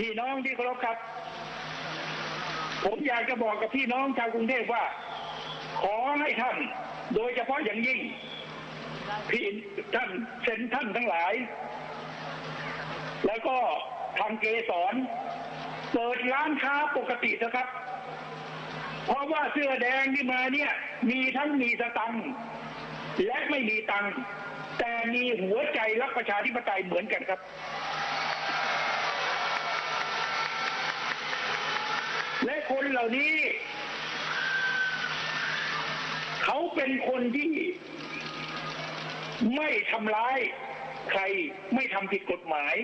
พี่น้องที่เคารพครับ ผมอยากจะบอกกับพี่น้องชาวกรุงเทพว่า ขอให้ท่าน โดยเฉพาะอย่างยิ่ง พี่ท่านเซนท่านทั้งหลาย แล้วก็ทางเกสรเปิดร้านค้าปกตินะครับ เพราะว่าเสื้อแดงที่มาเนี่ย มีทั้งมีสตังและไม่มีตังแต่มีหัวใจรักประชาธิปไตยเหมือนกันครับ และ คนเหล่านี้ เขาเป็นคนที่ไม่ทำร้ายใครไม่ทำผิดกฎหมาย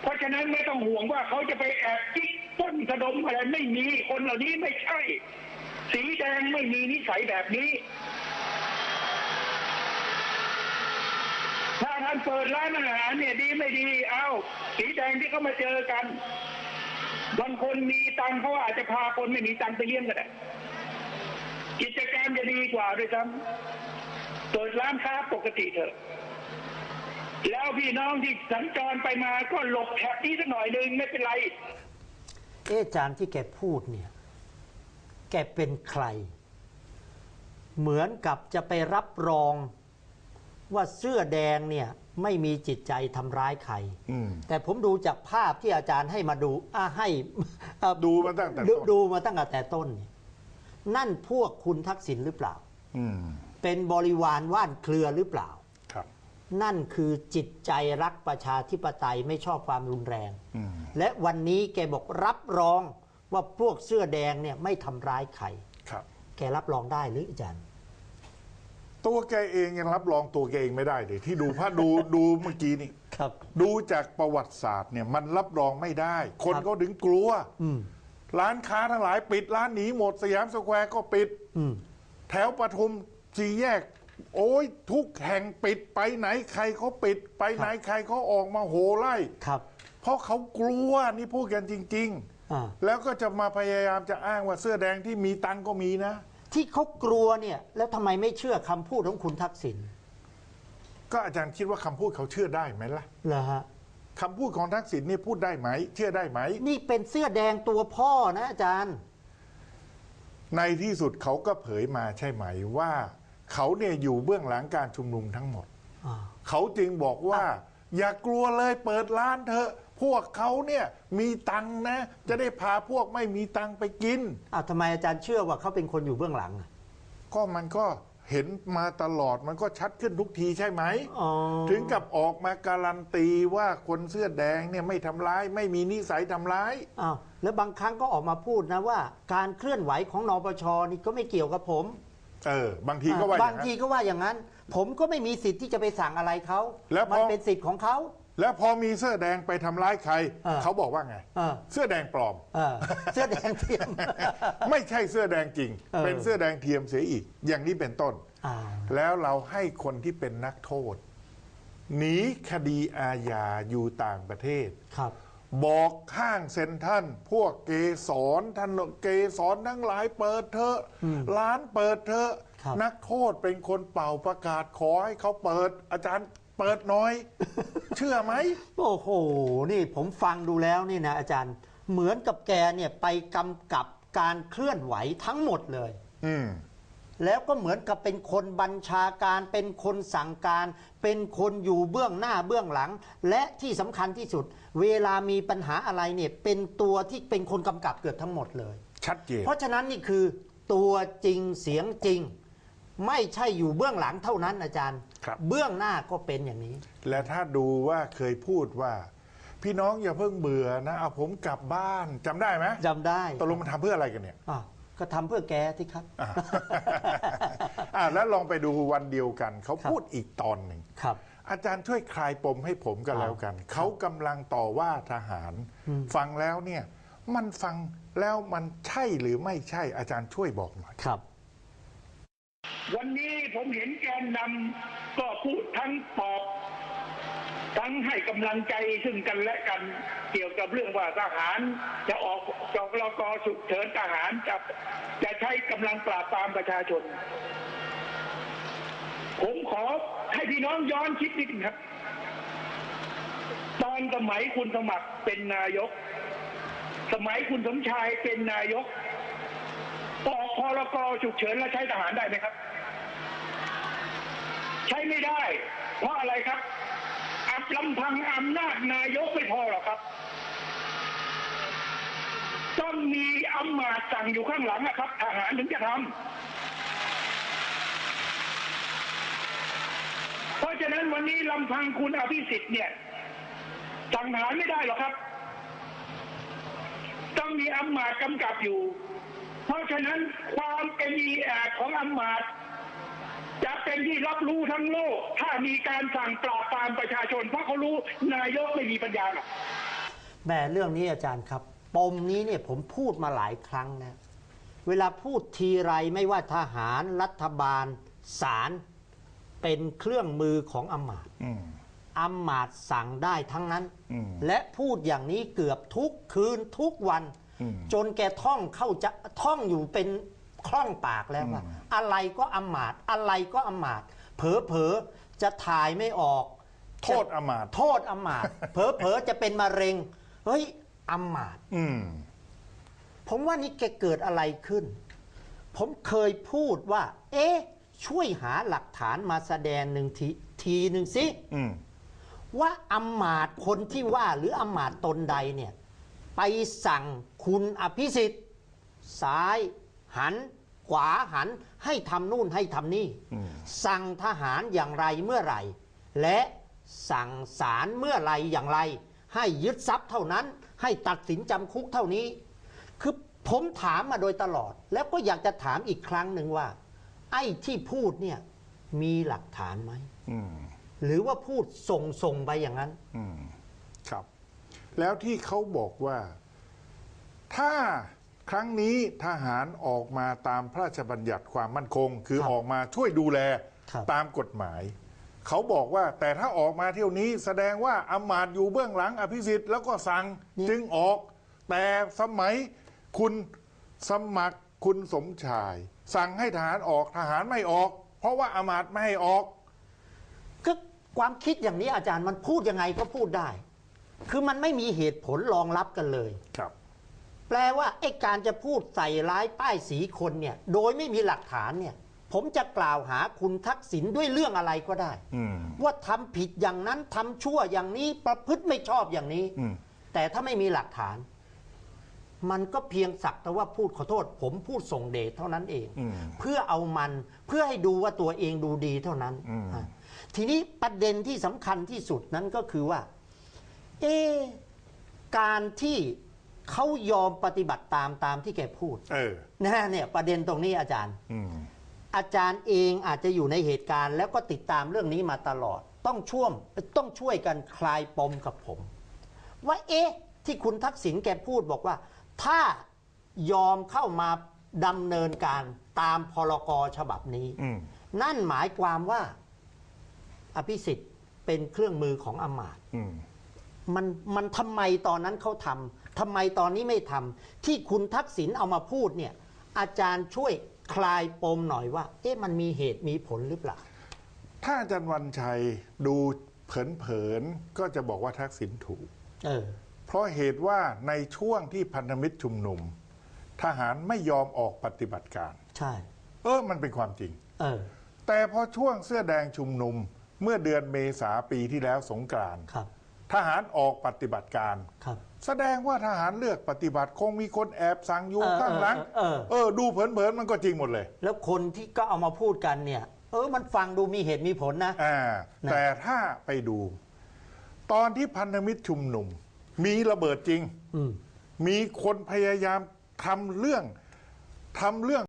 เพราะฉะนั้นไม่ต้องห่วงว่าเขาจะไปแอบจิกต้นสะดมอะไรไม่มีคนเหล่านี้ไม่ใช่ สีแดงไม่มีนิสัยแบบนี้ ถ้าท่านเปิดร้านอาหารเนี่ยดีไม่ดี เอาสีแดงที่เขามาเจอกัน บางคนมีตังเขาอาจจะพาคนไม่มีตังไปเลี้ยงก็ได้กิจการจะดีกว่าด้วยซ้ำเปิดร้านค้าปกติเถอะ แล้วพี่น้องที่สัญจรไปมาก็หลบแถบนี้สักหน่อยหนึ่งไม่เป็นไร เอ๊ะอาจารย์ที่แกพูดเนี่ย แกเป็นใคร เหมือนกับจะไปรับรองว่าเสื้อแดงเนี่ย ไม่มีจิตใจทำร้ายใครอืมแต่ผมดูจากภาพที่อาจารย์ให้มาดูอะให้อะดูมาตั้งแต่ดูต้นดูมาตั้งแต่ต้นเนี่ยนั่นพวกคุณทักษิณหรือเปล่าอืมเป็นบริวารว่านเครือหรือเปล่าครับ นั่นคือจิตใจรักประชาธิปไตยไม่ชอบความรุนแรงอืมและวันนี้แกบอกรับรองว่าพวกเสื้อแดงเนี่ยไม่ทำร้ายใครครับ แกรับรองได้หรืออาจารย์ ตัวแกเองยังรับรองตัวแกเองไม่ได้เลยที่ดูพระดูดูเมื่อกี้นี่ครับ ดูจากประวัติศาสตร์เนี่ยมันรับรองไม่ได้ คนครับเขาถึงกลัวอืมร้านค้าทั้งหลายปิดร้านหนีหมดสยามสแควร์ก็ปิดอืมแถวปทุมสี่แยก โอ้ยทุกแห่งปิดไปไหนใครเขาปิด ไปไหนใครเขาออกมาโหไล่ครับเพราะเขากลัวนี่พูดกันจริงอ่าๆแล้วก็จะมาพยายามจะอ้างว่าเสื้อแดงที่มีตังค์ก็มีนะ ที่เขากลัวเนี่ย แล้วทำไมไม่เชื่อคำพูดของคุณทักษิณก็อาจารย์คิดว่าคำพูดเขาเชื่อได้ไหมล่ะเหรอฮะคำพูดของทักษิณนี่พูดได้ไหม เชื่อได้ไหม นี่เป็นเสื้อแดงตัวพ่อนะอาจารย์ ในที่สุดเขาก็เผยมาใช่ไหมว่าเขาเนี่ยอยู่เบื้องหลังการชุมนุมทั้งหมดอ่าเขาจึงบอกว่า อย่ากลัวเลยเปิดร้านเถอะ พวกเขาเนี่ยมีตังค์นะ จะได้พาพวกไม่มีตังค์ไปกิน อ้าวทำไมอาจารย์เชื่อว่าเขาเป็นคนอยู่เบื้องหลังอะก็มันก็เห็นมาตลอดมันก็ชัดขึ้นทุกทีใช่ไหม อ๋อถึงกับออกมาการันตีว่าคนเสื้อแดงเนี่ยไม่ทำร้าย ไม่มีนิสัยทำร้าย อ้าวแล้วบางครั้งก็ออกมาพูดนะว่า การเคลื่อนไหวของนปชนี่ก็ไม่เกี่ยวกับผม เออบางทีก็ว่าอบางย่างนั้ทีนก็ว่าอย่างนั้น ผมก็ไม่มีสิทธิ์ที่จะไปสั่งอะไรเขาแล้วพอ มันเป็นสิทธิ์ของเขา แล้วพอมีเสื้อแดงไปทำร้ายใคร เออ เขาบอกว่าไง เออเสื้อแดงปลอม เออเสื้อแดงเทียม ไม่ใช่เสื้อแดงจริง เออ เป็นเสื้อแดงเทียมเสียอีก อย่างนี้เป็นต้นอ่าแล้วเราให้คนที่เป็นนักโทษหนีคดีอาญาอยู่ต่างประเทศ ครับ บอกข้างเซนทรันพวกเกสรท่านเกสรทั้งหลายเปิดเถอะร้านเปิดเถอะครับนักโทษเป็นคนเป่าประกาศขอให้เขาเปิด อาจารย์เปิดหน้อย เชื่อไหม โอ้โห นี่ผมฟังดูแล้วนี่นะอาจารย์ เหมือนกับแกเนี่ยไปกำกับการเคลื่อนไหวทั้งหมดเลย อืม แล้วก็เหมือนกับเป็นคนบัญชาการ เป็นคนสั่งการ เป็นคนอยู่เบื้องหน้าเบื้องหลัง และที่สำคัญที่สุด เวลามีปัญหาอะไรเนี่ยเป็นตัวที่เป็นคนกำกับเกือบทั้งหมดเลย ชัดเจนเพราะฉะนั้นนี่คือตัวจริงเสียงจริง ไม่ใช่อยู่เบื้องหลังเท่านั้นอาจารย์ ครับ เบื้องหน้าก็เป็นอย่างนี้ และถ้าดูว่าเคยพูดว่า พี่น้องอย่าเพิ่งเบื่อนะเอาผมกลับบ้านจำได้ไหมจำได้ตกลงมันทำเพื่ออะไรกันเนี่ยอ้าวก็ทำเพื่อแกที่ครับ อะ อะแล้วลองไปดูวันเดียวกัน เขาครับพูดอีกตอนหนึ่ง ครับ อาจารย์ช่วยคลายปมให้ผมก็อ่าแล้วกัน เขากำลังต่อว่าทหาร ฟังแล้วเนี่ยมันฟังแล้วมันใช่หรือไม่ใช่อาจารย์ช่วยบอกหน่อยครับ วันนี้ผมเห็นแกนนำก็พูดทั้งปลอบ ทั้งให้กำลังใจซึ่งกันและกันเกี่ยวกับเรื่องว่าทหาร จะออกจอกลกฉุกเฉินทหารจะจะใช้กำลังปราบปรามประชาชน ผมขอให้พี่น้องย้อนคิดนิดนึงครับ ตอนสมัยคุณสมัครเป็นนายก สมัยคุณสมชายเป็นนายกออกพรกฉุกเฉินแล้วใช้ทหารได้ไหมครับ ใช้ไม่ได้ เพราะอะไรครับอับลำพังอำนาจนายกไม่พอหรอกครับ ต้องมีอำมาตย์สั่งอยู่ข้างหลังนะครับทหารถึงจะทำเพราะ ฉะนั้นวันนี้ลำพังคุณอภิสิทธิ์เนี่ยสั่งทหารไม่ได้หรอกครับ ต้องมีอำมาตย์กำกับอยู่ เพราะฉะนั้นความเป็นอีแอดของอำมาตย์จะเป็นที่รับรู้ทั้งโลก ถ้ามีการสั่งปราบปรามประชาชน เพราะเขารู้นายกไม่มีปัญญาหรอกแหม่เรื่องนี้อาจารย์ครับ ปมนี้เนี่ยผมพูดมาหลายครั้งนะ เวลาพูดทีไรไม่ว่าทหารรัฐบาลศาล เป็นเครื่องมือของอำมาตย์อืมอำมาตย์สั่งได้ทั้งนั้นอืมและพูดอย่างนี้เกือบทุกคืนทุกวันอืมจนแกท่องเข้าจะท่องอยู่เป็นคล่องปากแล้วว่าอะไรก็อำมาตย์อะไรก็อำมาตย์เผลอเผลอๆจะถ่ายไม่ออก โทษอำมาตย์โทษอำมาตย์เผลอเผลอๆจะเป็นมะเร็งเฮ้ยอำมาตย์อืมผมว่านี่แกเกิดอะไรขึ้น ผมเคยพูดว่า เอ๊ะ ช่วยหาหลักฐานมาแสดงหนึ่งทีทีหนึ่งสิอืมว่าอำมาตย์คนที่ว่าหรืออำมาตย์ตนใดเนี่ย ไปสั่งคุณอภิสิทธิ์ซ้ายหันขวาหันให้ทำนู่นให้ทำนี่อืมสั่งทหารอย่างไรเมื่อไหร่ และสั่งศาลเมื่อไหรอย่างไร ให้ยึดทรัพย์เท่านั้น ให้ตัดสินจำคุกเท่านี้ คือผมถามมาโดยตลอด แล้วก็อยากจะถามอีกครั้งหนึ่งว่า ไอ้ที่พูดเนี่ยมีหลักฐานไหมอืมหรือว่าพูดส่งส่งๆไปอย่างนั้นอืมครับ แล้วที่เขาบอกว่า ถ้าครั้งนี้ทหารออกมาตามพระราชบัญญัติความมั่นคง คือครับออกมาช่วยดูแลครับตามกฎหมาย เขาบอกว่าแต่ถ้าออกมาเที่ยวนี้แสดงว่าอำมาตย์อยู่เบื้องหลังอภิสิทธิ์แล้วก็สั่งจึงออก แต่สมัยคุณสมัคร คุณสมชาย สั่งให้ทหารออกทหารไม่ออก เพราะว่าอำมาตย์ไม่ให้ออก ก็ความคิดอย่างนี้อาจารย์มันพูดยังไงก็พูดได้ คือมันไม่มีเหตุผลรองรับกันเลย ครับ แปลว่าไอ้การจะพูดใส่ร้ายป้ายสีคนเนี่ย โดยไม่มีหลักฐานเนี่ย ผมจะกล่าวหาคุณทักษิณด้วยเรื่องอะไรก็ได้ อืม ว่าทำผิดอย่างนั้นทำชั่วอย่างนี้ประพฤติไม่ชอบอย่างนี้ อืม แต่ถ้าไม่มีหลักฐาน มันก็เพียงสักแต่ว่าพูดขอโทษ ผมพูดส่งเดชเท่านั้นเองอืมเพื่อเอามันเพื่อให้ดูว่าตัวเองดูดีเท่านั้นอืมอะทีนี้ประเด็นที่สำคัญที่สุดนั้นก็คือว่า เอะการที่เขายอมปฏิบัติตามตามที่แกพูดเออนะเนี่ยประเด็นตรงนี้อาจารย์อืมอาจารย์เองอาจจะอยู่ในเหตุการณ์ แล้วก็ติดตามเรื่องนี้มาตลอด ต้องช่วมต้องช่วยกันคลายปมกับผม ว่าเอ๊ะ ที่คุณทักษิณแกพูดบอกว่า ถ้ายอมเข้ามาดำเนินการตามพรกฉบับนี้ อืม นั่นหมายความว่า อภิสิทธิ์เป็นเครื่องมือของอำมาตย์ อืม มันมันทำไมตอนนั้นเขาทำทำไมตอนนี้ไม่ทำที่คุณทักษิณเอามาพูดเนี่ย อาจารย์ช่วยคลายปมหน่อยว่า เอ๊ะมันมีเหตุมีผลหรือเปล่า ถ้าอาจารย์วันชัยดูเผินๆก็จะบอกว่าทักษิณถูก เออ เพราะเหตุว่าในช่วงที่พันธมิตรชุมนุม ทหารไม่ยอมออกปฏิบัติการ ใช่ เออมันเป็นความจริง เออ แต่พอช่วงเสื้อแดงชุมนุม เมื่อเดือนเมษาปีที่แล้วสงกรานต์ครับ ทหารออกปฏิบัติการ ครับ แสดงว่าทหารเลือกปฏิบัติคงมีคนแอบสั่งอยู่เออข้างหลังเออเออ เออ ดูเผินๆมันก็จริงหมดเลย แล้วคนที่ก็เอามาพูดกันเนี่ย เออ มันฟังดูมีเหตุมีผลนะ อ่านะ แต่ถ้าไปดู ตอนที่พันธมิตรชุมนุม มีระเบิดจริงอืมมีคนพยายามทำเรื่องทำเรื่อง